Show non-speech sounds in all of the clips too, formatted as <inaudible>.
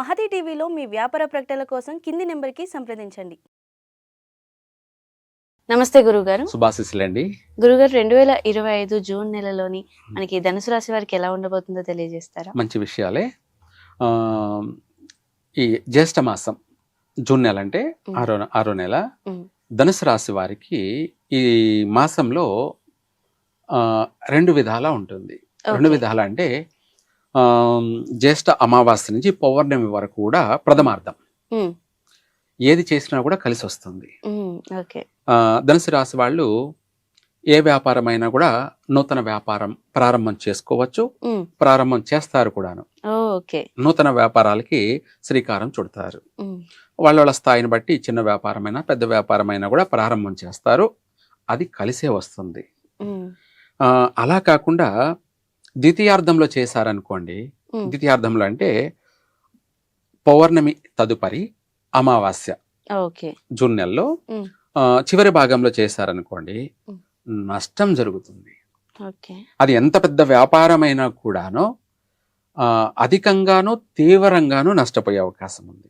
మహతి టీవీలో మీ వ్యాపార ప్రకటనల కోసం కింది నెంబర్కి సంప్రదించండి. నమస్తే గురుగారు. శుభాశిస్సులండి. గురుగారు రెండు వేల ఇరవై ఐదు జూన్ నెలలోని మనకి ధనుసు రాశి వారికి ఎలా ఉండబోతుందో తెలియజేస్తారా? మంచి విషయాలే. ఆ, ఈ జ్యేష్ఠ మాసం జూన్ నెల అంటే. ఆరో ఆరో నెల. ధనుసు రాశి వారికి ఈ మాసంలో ఆ, రెండు విధాల ఉంటుంది. రెండు. విధాల అంటే జ్యేష్ఠ అమావాస్య నుంచి పౌర్ణమి వరకు కూడా ప్రథమార్థం. ఉమ్, ఏది చేసినా కూడా కలిసి వస్తుంది. ఆ, ధనుసు రాశి వాళ్ళు ఏ వ్యాపారమైనా కూడా నూతన వ్యాపారం ప్రారంభం చేసుకోవచ్చు. ఉమ్, ప్రారంభం చేస్తారు కూడాను. ఓకే నూతన వ్యాపారాలకి శ్రీకారం చుడతారు. వాళ్ళ వాళ్ళ స్థాయిని బట్టి చిన్న వ్యాపారమైనా పెద్ద వ్యాపారమైనా కూడా ప్రారంభం చేస్తారు. అది కలిసే వస్తుంది. అలా కాకుండా ద్వితీయార్థంలో చేశారనుకోండి ద్వితీయార్థంలో అంటే పౌర్ణమి తదుపరి అమావాస్య ఓకే. జూన్ నెలలో చివరి భాగంలో చేశారనుకోండి. నష్టం జరుగుతుంది. అది ఎంత పెద్ద వ్యాపారమైనా కూడాను అధికంగాను తీవ్రంగాను నష్టపోయే అవకాశం ఉంది.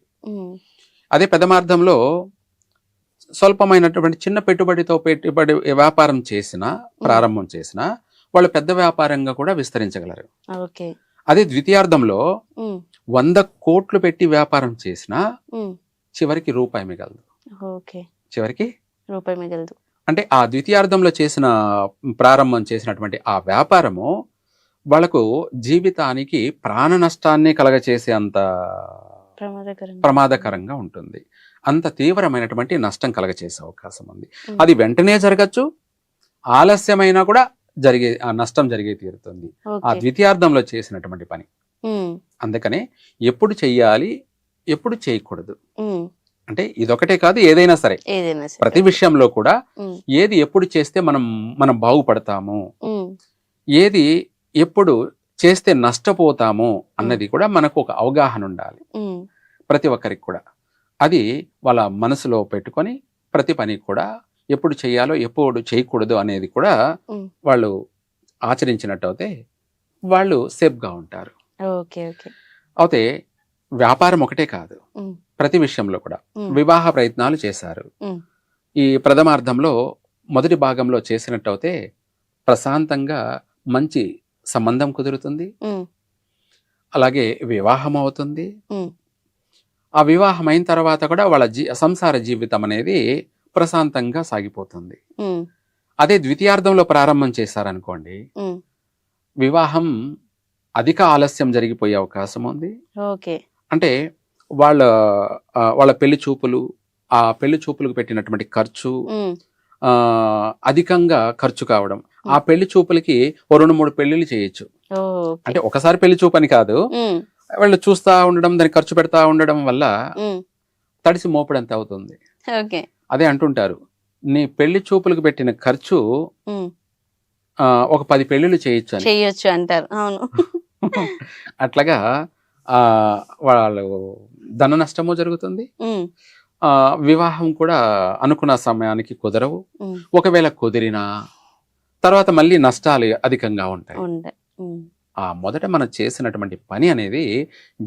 అదే పెదమార్థంలో స్వల్పమైనటువంటి చిన్న పెట్టుబడితో పెట్టుబడి వ్యాపారం చేసిన ప్రారంభం చేసిన వాళ్ళు పెద్ద వ్యాపారంగా కూడా విస్తరించగలరు. ఓకే. అదే ద్వితీయార్థంలో వంద కోట్లు పెట్టి వ్యాపారం చేసినా చివరికి రూపాయి మిగలదు. ఓకే. చివరికి రూపాయి మిగలదు. అంటే ఆ ద్వితీయార్థంలో చేసిన ప్రారంభం చేసినటువంటి ఆ వ్యాపారము వాళ్ళకు జీవితానికి ప్రాణ నష్టాన్ని కలగచేసే అంత ప్రమాదకరంగా. ఉంటుంది. అంత తీవ్రమైనటువంటి నష్టం కలగచేసే అవకాశం ఉంది. అది వెంటనే జరగచ్చు. ఆలస్యమైనా కూడా జరిగే ఆ నష్టం జరిగే తీరుతుంది. ఆ ద్వితీయార్థంలో చేసినటువంటి పని. అందుకనే ఎప్పుడు చెయ్యాలి ఎప్పుడు చేయకూడదు. అంటే ఇదొకటే కాదు ఏదైనా సరే. ప్రతి విషయంలో కూడా ఏది ఎప్పుడు చేస్తే మనం మనం బాగుపడతాము ఏది ఎప్పుడు చేస్తే నష్టపోతాము అన్నది కూడా మనకు ఒక అవగాహన ఉండాలి. ప్రతి ఒక్కరికి కూడా. అది వాళ్ళ మనసులో పెట్టుకొని ప్రతి పని కూడా ఎప్పుడు చేయాలో ఎప్పుడు చేయకూడదు అనేది కూడా. వాళ్ళు ఆచరించినట్టు అయితే వాళ్ళు సేఫ్గా ఉంటారు. Okay okay. అయితే వ్యాపారం ఒకటే కాదు. ప్రతి విషయంలో కూడా వివాహ ప్రయత్నాలు చేశారు. ఈ ప్రథమార్థంలో మొదటి భాగంలో చేసినట్టు అయితే ప్రశాంతంగా మంచి సంబంధం కుదురుతుంది. అలాగే వివాహం అవుతుంది. ఆ వివాహం అయిన తర్వాత కూడా వాళ్ళ జీ సంసార జీవితం అనేది ప్రశాంతంగా సాగిపోతుంది. అదే ద్వితీయార్థంలో ప్రారంభం చేశారనుకోండి వివాహం అధిక ఆలస్యం జరిగిపోయే అవకాశం ఉంది. ఓకే. అంటే వాళ్ళ వాళ్ళ పెళ్ళి చూపులు ఆ పెళ్ళి చూపులకు పెట్టినటువంటి ఖర్చు అధికంగా ఖర్చు కావడం. ఆ పెళ్ళి చూపులకి ఓ రెండు మూడు పెళ్ళిళ్ళు చేయొచ్చు. అంటే ఒకసారి పెళ్ళి చూపు అని కాదు వాళ్ళు చూస్తా ఉండడం దానికి ఖర్చు పెడతా ఉండడం వల్ల తడిసి మోపడంత అవుతుంది. అదే అంటుంటారు నీ పెళ్ళి చూపులకు పెట్టిన ఖర్చు ఒక పది పెళ్ళిళ్ళు చేయొచ్చు అని. చెయ్యొచ్చు అంటారు. అవును. <laughs> అట్లాగా ఆ వాళ్ళు ధన నష్టము జరుగుతుంది. వివాహం కూడా అనుకున్న సమయానికి కుదరవు. ఒకవేళ కుదిరినా తర్వాత మళ్ళీ నష్టాలు అధికంగా ఉంటాయి. ఆ మొదట మనం చేసినటువంటి పని అనేది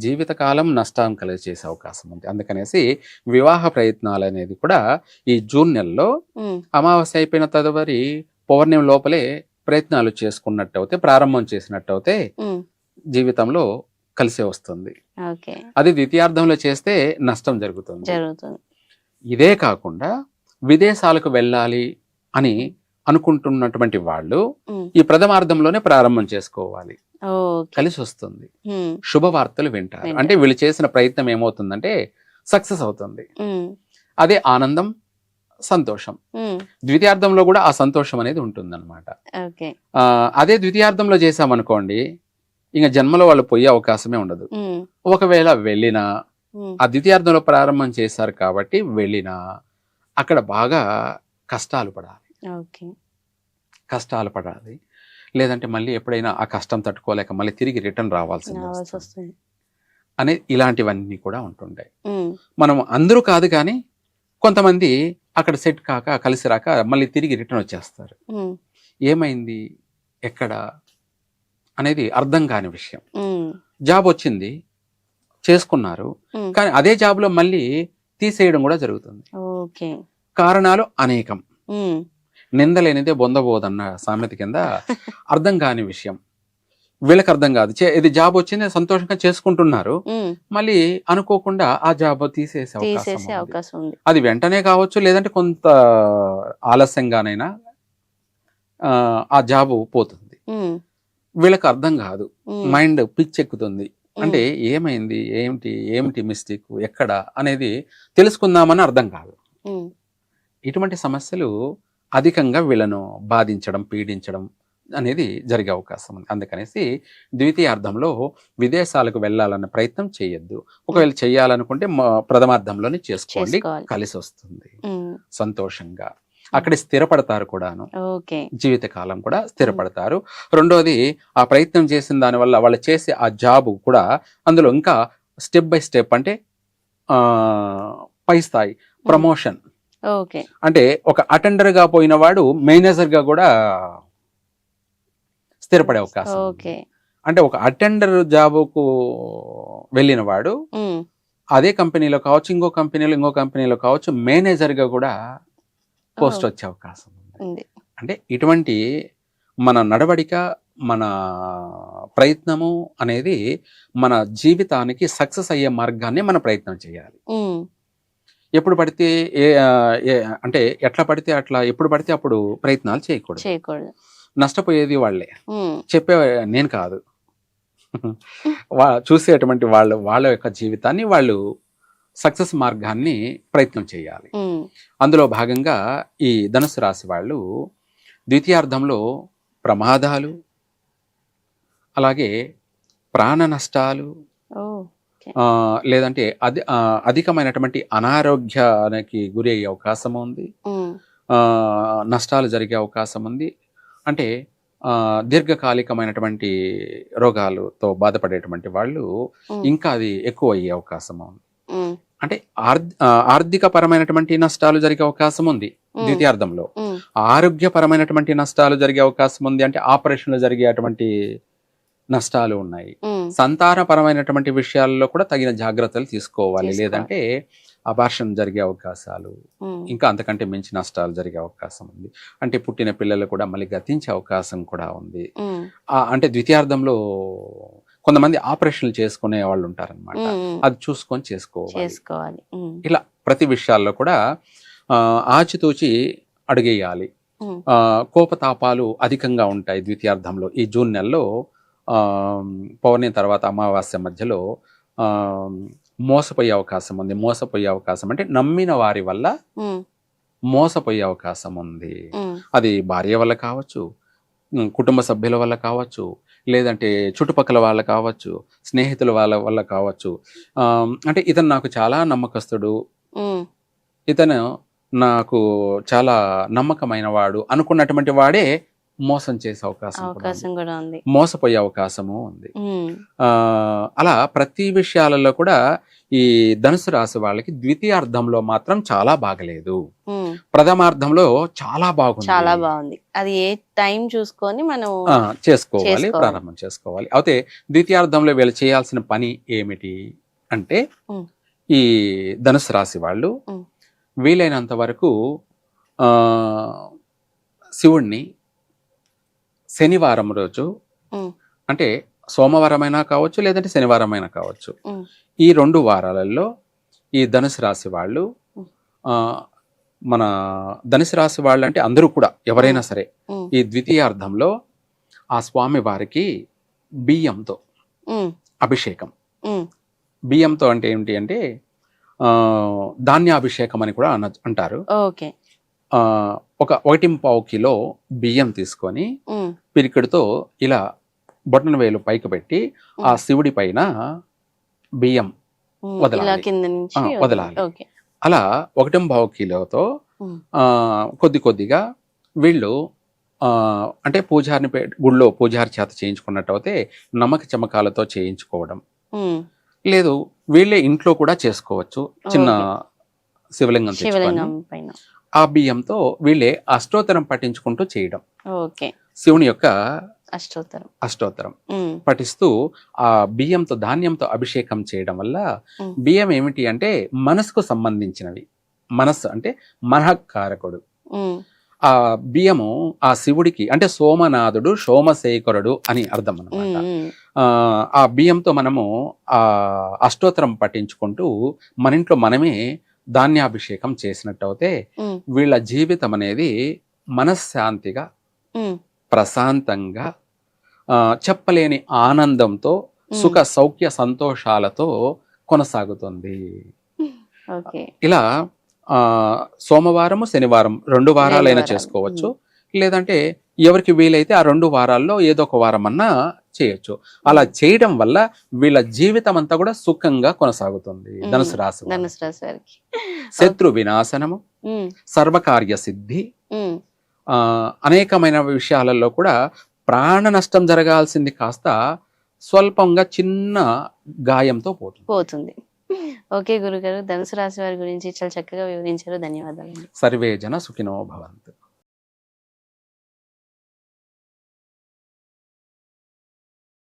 జీవితకాలం నష్టం కలిగి చేసే అవకాశం ఉంది. అందుకనేసి వివాహ ప్రయత్నాలు అనేది కూడా ఈ జూన్ నెలలో అమావాస్య అయిపోయిన తదుపరి పౌర్ణమి లోపలే ప్రయత్నాలు చేసుకున్నట్టు అయితే ప్రారంభం చేసినట్టు అయితే జీవితంలో కలిసే వస్తుంది. అది ద్వితీయార్థంలో చేస్తే నష్టం జరుగుతుంది. ఇదే కాకుండా విదేశాలకు వెళ్ళాలి అని అనుకుంటున్నటువంటి వాళ్ళు ఈ ప్రథమార్థంలోనే ప్రారంభం చేసుకోవాలి. కలిసి వస్తుంది శుభవార్తలు వింటారు. అంటే వీళ్ళు చేసిన ప్రయత్నం ఏమవుతుందంటే సక్సెస్ అవుతుంది. అదే ఆనందం సంతోషం. ద్వితీయార్థంలో కూడా ఆ సంతోషం అనేది ఉంటుందన్నమాట. అదే ద్వితీయార్థంలో చేసామనుకోండి ఇంకా జన్మలో వాళ్ళు పోయే అవకాశమే ఉండదు. ఒకవేళ వెళ్ళినా ఆ ద్వితీయార్థంలో ప్రారంభం చేశారు కాబట్టి వెళ్ళినా అక్కడ బాగా కష్టాలు పడాలి. ఓకే. కష్టాలు పడాలి. లేదంటే మళ్ళీ ఎప్పుడైనా ఆ కష్టం తట్టుకోలేక మళ్ళీ తిరిగి రిటర్న్ రావాల్సింది వస్తుంది. అనే ఇలాంటివన్నీ కూడా ఉంటుంటాయి ఉమ్, మనం అందరూ కాదు కానీ కొంతమంది అక్కడ సెట్ కాక కలిసి రాక మళ్ళీ తిరిగి రిటర్న్ వచ్చేస్తారు. ఏమైంది? ఎక్కడ? అనేది అర్థం కాని విషయం. జాబ్ వచ్చింది చేసుకున్నారు. కానీ అదే జాబ్లో మళ్ళీ తీసేయడం కూడా జరుగుతుంది. కారణాలు అనేకం. నిందలేనిదే బొందబోదన్న సామెత కింద అర్థం కాని విషయం వీళ్ళకి అర్థం కాదు ఇది జాబ్ వచ్చింది సంతోషంగా చేసుకుంటున్నారు. మళ్ళీ అనుకోకుండా ఆ జాబ్ తీసేసే అవకాశం ఉంది. అది వెంటనే కావచ్చు లేదంటే కొంత ఆలస్యంగానైనా ఆ, జాబ్ పోతుంది. వీళ్ళకి అర్థం కాదు. మైండ్ పిచ్చెక్కుతుంది ఉమ్. అంటే ఏమైంది ఏమిటి ఏమిటి మిస్టేక్ ఎక్కడ అనేది తెలుసుకుందామని అర్థం కాదు. ఇటువంటి సమస్యలు అధికంగా వీళ్ళను బాధించడం పీడించడం అనేది జరిగే అవకాశం ఉంది. అందుకనేసి ద్వితీయార్థంలో విదేశాలకు వెళ్ళాలన్న ప్రయత్నం చేయొద్దు. ఒకవేళ చేయాలనుకుంటే ప్రథమార్థంలోనే చేసుకోండి. కలిసి వస్తుంది. సంతోషంగా. అక్కడే స్థిరపడతారు కూడాను. జీవితకాలం కూడా స్థిరపడతారు. రెండోది ఆ ప్రయత్నం చేసిన దానివల్ల వాళ్ళు చేసే ఆ జాబ్ కూడా అందులో ఇంకా స్టెప్ బై స్టెప్ అంటే పై స్థాయి ప్రమోషన్ అంటే ఒక అటెండర్గా పోయిన వాడు మేనేజర్గా కూడా స్థిరపడే అవకాశం అంటే ఒక అటెండర్ జాబుకు వెళ్ళిన వాడు. అదే కంపెనీలో కావచ్చు ఇంకో కంపెనీలో ఇంకో కంపెనీలో కావచ్చు మేనేజర్గా కూడా పోస్ట్ వచ్చే అవకాశం ఉంది. అంటే ఇటువంటి మన నడవడిక మన ప్రయత్నము అనేది మన జీవితానికి సక్సెస్ అయ్యే మార్గాన్ని మన ప్రయత్నం చేయాలి. ఎప్పుడు పడితే ఏ అంటే ఎట్లా పడితే అట్లా ఎప్పుడు పడితే అప్పుడు ప్రయత్నాలు చేయకూడదు. చేయకూడదు. నష్టపోయేది వాళ్ళే. చెప్పే నేను కాదు. వా చూసేటువంటి వాళ్ళు వాళ్ళ యొక్క జీవితాన్ని వాళ్ళు సక్సెస్ మార్గాన్ని ప్రయత్నం చేయాలి. అందులో భాగంగా ఈ ధనుసు రాశి వాళ్ళు ద్వితీయార్థంలో ప్రమాదాలు అలాగే ప్రాణ నష్టాలు లేదంటే అధి ఆ, అధికమైనటువంటి అనారోగ్యానికి గురి అయ్యే అవకాశం ఉంది నష్టాలు జరిగే అవకాశం ఉంది అంటే ఆ, దీర్ఘకాలికమైనటువంటి రోగాలతో బాధపడేటువంటి వాళ్ళు. ఇంకా అది ఎక్కువ అయ్యే అవకాశం ఉంది. అంటే ఆర్థ ఆ, ఆర్థికపరమైనటువంటి నష్టాలు జరిగే అవకాశం ఉంది. ద్వితీయార్థంలో. ఆరోగ్యపరమైనటువంటి నష్టాలు జరిగే అవకాశం ఉంది అంటే ఆపరేషన్లు జరిగేటువంటి నష్టాలు ఉన్నాయి. సంతానపరమైనటువంటి విషయాల్లో కూడా తగిన జాగ్రత్తలు తీసుకోవాలి. లేదంటే అబార్షన్ జరిగే అవకాశాలు. ఇంకా అంతకంటే మించి నష్టాలు జరిగే అవకాశం ఉంది. అంటే పుట్టిన పిల్లలు కూడా మళ్ళీ గతించే అవకాశం కూడా ఉంది. అంటే ద్వితీయార్థంలో కొంతమంది ఆపరేషన్లు చేసుకునే వాళ్ళు ఉంటారన్నమాట. ఉమ్. అది చూసుకొని చేసుకోవాలి. ఇలా ప్రతి విషయాల్లో కూడా ఆచితూచి అడుగేయాలి. కోపతాపాలు అధికంగా ఉంటాయి ద్వితీయార్థంలో. ఈ జూన్ నెలలో పౌర్ణమి తర్వాత అమావాస్య మధ్యలో ఆ, మోసపోయే అవకాశం ఉంది మోసపోయే అవకాశం అంటే నమ్మిన వారి వల్ల. మోసపోయే అవకాశం ఉంది. అది భార్య వల్ల కావచ్చు కుటుంబ సభ్యుల వల్ల కావచ్చు లేదంటే చుట్టుపక్కల వాళ్ళ కావచ్చు స్నేహితుల వాళ్ళ వల్ల కావచ్చు అంటే ఇతను నాకు చాలా నమ్మకస్తుడు. ఇతను నాకు చాలా నమ్మకమైన వాడు అనుకున్నటువంటి వాడే మోసం చేసే అవకాశం. అవకాశం కూడా ఉంది మోసపోయే అవకాశము ఉంది అలా ప్రతి విషయాలలో కూడా ఈ ధనుసు రాశి వాళ్ళకి ద్వితీయార్థంలో మాత్రం చాలా బాగలేదు. ప్రథమార్థంలో చాలా బాగుంది చాలా బాగుంది అది ఏ టైం చూసుకొని మనం చేసుకోవాలి. ప్రారంభం చేసుకోవాలి అయితే ద్వితీయార్థంలో వీళ్ళు చేయాల్సిన పని ఏమిటి అంటే. ఈ ధనుసు రాశి వాళ్ళు. వీలైనంత వరకు ఆ, శివుణ్ణి శనివారం రోజు. అంటే సోమవారమైనా కావచ్చు లేదంటే శనివారమైనా కావచ్చు ఉమ్. ఈ రెండు వారాలలో ఈ ధనుసు రాశి వాళ్ళు మన ధనుసు రాశి వాళ్ళు అంటే అందరూ కూడా ఎవరైనా సరే. ఈ ద్వితీయార్థంలో ఆ స్వామి వారికి బియ్యంతో. అభిషేకం. బియ్యంతో అంటే ఏమిటి అంటే ధాన్యాభిషేకం అని కూడా అన అంటారు ఒక ఒకటి పావు కిలో బియ్యం తీసుకొని. పిరికెడుతో ఇలా బొట్టన వేలు పైకి పెట్టి ఆ శివుడి పైన బియ్యం. వదలాలి. వదలాలి. అలా ఒకటి పావు కిలోతో ఉమ్. ఆ, కొద్ది కొద్దిగా వీళ్ళు అంటే పూజారిని గుళ్ళో పూజారి చేత చేయించుకున్నట్టు అయితే నమ్మక చమకాలతో చేయించుకోవడం. లేదు వీళ్ళే ఇంట్లో కూడా చేసుకోవచ్చు చిన్న శివలింగం ఆ బియ్యంతో వీళ్ళే అష్టోత్తరం పఠించుకుంటూ చేయడం ఓకే శివుని యొక్క అష్టోత్తరం. అష్టోత్తరం. పఠిస్తూ ఆ బియ్యంతో ధాన్యంతో అభిషేకం చేయడం వల్ల. బియ్యం ఏమిటి అంటే మనసుకు సంబంధించినవి. మనస్సు అంటే మనఃకారకుడు ఉమ్, ఆ బియ్యము ఆ శివుడికి అంటే సోమనాథుడు సోమశేఖరుడు అని అర్థం అనమాట ఆ బియ్యంతో మనము ఆ అష్టోత్తరం పఠించుకుంటూ మన ఇంట్లో మనమే ధాన్యాభిషేకం చేసినట్టు అయితే వీళ్ళ జీవితం అనేది మనశ్శాంతిగా ప్రశాంతంగా చెప్పలేని ఆనందంతో సుఖ సౌఖ్య సంతోషాలతో కొనసాగుతుంది. ఇలా ఆ సోమవారము శనివారం రెండు వారాలైనా వారాలు. చేసుకోవచ్చు. లేదంటే ఎవరికి వీలైతే ఆ రెండు వారాల్లో ఏదో ఒక వారం అన్నా చేయొచ్చు. అలా చేయడం వల్ల వీళ్ళ జీవితం అంతా కూడా సుఖంగా కొనసాగుతుంది. ధనుసు రాశి. ధనుసు రాశి శత్రు వినాశనము సర్వకార్య సిద్ధి అనేకమైన విషయాలలో కూడా ప్రాణ నష్టం జరగాల్సింది కాస్త స్వల్పంగా చిన్న గాయంతో పోతుంది. పోతుంది. ఓకే గురుగారు ధనుసు రాశి వారి గురించి చాలా చక్కగా వివరించారు. ధన్యవాదాలు సర్వే జన సుఖినో భవంతు.